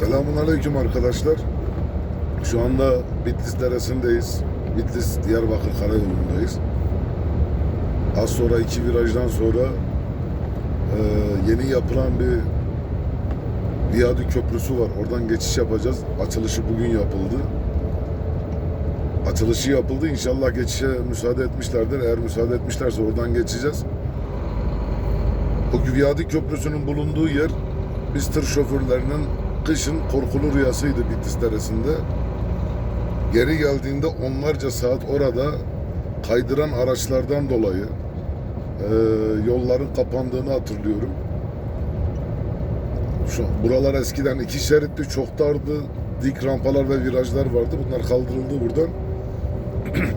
Selamun Aleyküm arkadaşlar. Şu anda Bitlis Deresi'ndeyiz. Bitlis Diyarbakır Karayolu'ndayız. Az sonra iki virajdan sonra e, yeni yapılan bir viyadük köprüsü var. Oradan geçiş yapacağız. Açılışı bugün yapıldı. Açılışı yapıldı. İnşallah geçişe müsaade etmişlerdir. Eğer müsaade etmişlerse oradan geçeceğiz. O viyadük köprüsünün bulunduğu yer biz tır şoförlerinin kışın korkulu rüyasıydı Bitlis Deresi'nde. Geri geldiğinde onlarca saat orada kaydıran araçlardan dolayı e, yolların kapandığını hatırlıyorum. Şu, buralar eskiden iki şeritli, çok dardı. Dik rampalar ve virajlar vardı. Bunlar kaldırıldı buradan.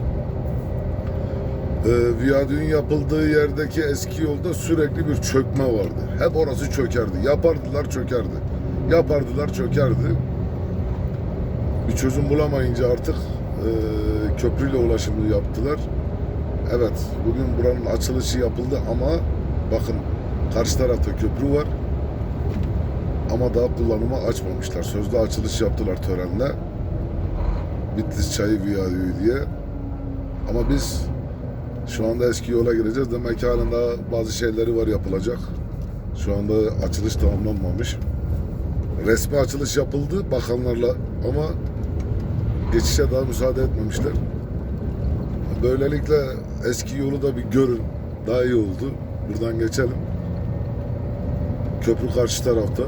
e, viyadüğün yapıldığı yerdeki eski yolda sürekli bir çökme vardı. Hep orası çökerdi. Yapardılar çökerdi. Yapardılar çökerdi. Bir çözüm bulamayınca artık e, köprüyle ulaşımı yaptılar. Evet, bugün buranın açılışı yapıldı ama bakın karşı tarafta köprü var. Ama daha kullanıma açmamışlar. Sözde açılış yaptılar törenle. Bitlis Çayı Viyadüğü diye. Ama biz şu anda eski yola gireceğiz. Demek ki halen bazı şeyleri var yapılacak. Şu anda açılış tamamlanmamış. Resmi açılış yapıldı bakanlarla ama geçişe daha müsaade etmemişler. Böylelikle eski yolu da bir görün. Daha iyi oldu. Buradan geçelim. Köprü karşı tarafta.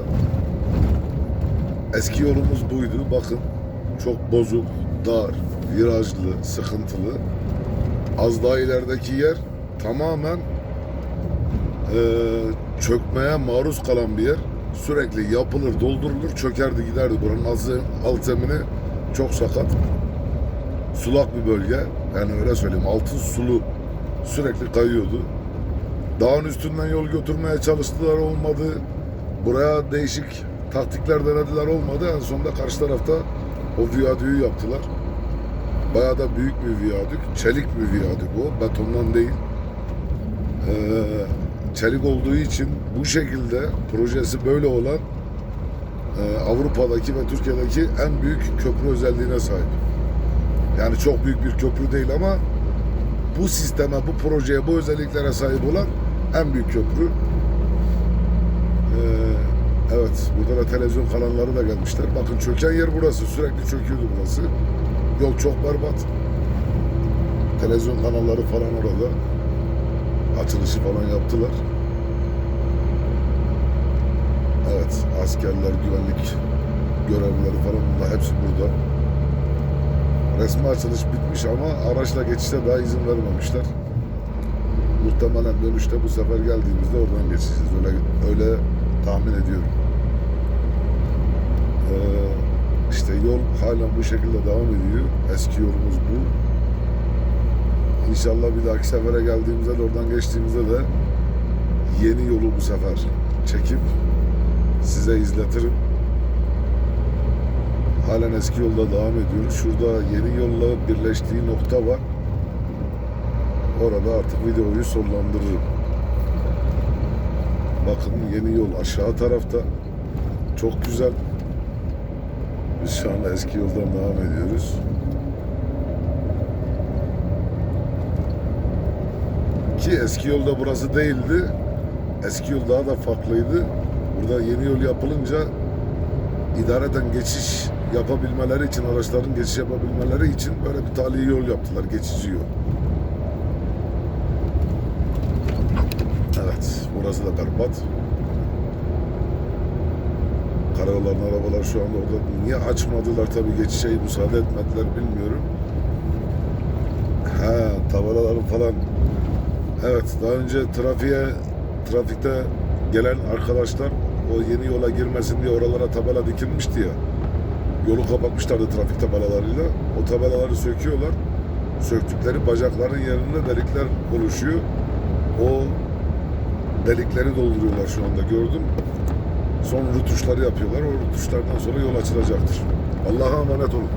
Eski yolumuz buydu. Bakın çok bozuk, dar, virajlı, sıkıntılı. Az daha ilerideki yer tamamen eee, çökmeye maruz kalan bir yer. Sürekli yapılır, doldurulur, çökerdi giderdi. Buranın zem- alt zemini çok sakat. Sulak bir bölge. Yani öyle söyleyeyim. Altın sulu sürekli kayıyordu. Dağın üstünden yol götürmeye çalıştılar olmadı. Buraya değişik taktikler denediler olmadı. En sonunda karşı tarafta o viyadüğü yaptılar. Bayağı da büyük bir viyadük. Çelik bir viyadük o. Betondan değil. Ee, çelik olduğu için bu şekilde projesi böyle olan e, Avrupa'daki ve Türkiye'deki en büyük köprü özelliğine sahip. Yani çok büyük bir köprü değil ama bu sisteme, bu projeye, bu özelliklere sahip olan en büyük köprü. Ee, evet, burada da televizyon kanalları da gelmişler. Bakın çöken yer burası. Sürekli çöküyordu burası. Yol çok berbat. Televizyon kanalları falan orada. Açılışı falan yaptılar. Evet, askerler, güvenlik görevlileri falan bunlar hepsi burada. Resmi açılış bitmiş ama araçla geçişe daha izin vermemişler. Muhtemelen dönüşte bu sefer geldiğimizde oradan geçeceğiz. Öyle, öyle tahmin ediyorum. Ee, işte yol hala bu şekilde devam ediyor. Eski yolumuz bu. İnşallah bir dahaki sefere geldiğimizde de oradan geçtiğimizde de yeni yolu bu sefer çekip size izletirim. Halen eski yolda devam ediyoruz. Şurada yeni yolla birleştiği nokta var. Orada artık videoyu sonlandırırım. Bakın yeni yol aşağı tarafta. Çok güzel. Biz şu anda eski yoldan devam ediyoruz. Ki eski yolda burası değildi. Eski yol daha da farklıydı. Burada yeni yol yapılınca idareten geçiş yapabilmeleri için, araçların geçiş yapabilmeleri için böyle bir tali yol yaptılar, geçici yol. Evet, burası da berbat. Karayolların arabalar şu anda orada niye açmadılar tabii geçişe müsaade etmediler bilmiyorum. Ha, tabelaları falan. Evet, daha önce trafiğe, trafikte gelen arkadaşlar o yeni yola girmesin diye oralara tabela dikilmişti ya. Yolu kapatmışlardı trafik tabelalarıyla. O tabelaları söküyorlar. Söktükleri bacakların yerinde delikler oluşuyor. O delikleri dolduruyorlar şu anda gördüm. Son rutuşları yapıyorlar. O rutuşlardan sonra yol açılacaktır. Allah'a emanet olun.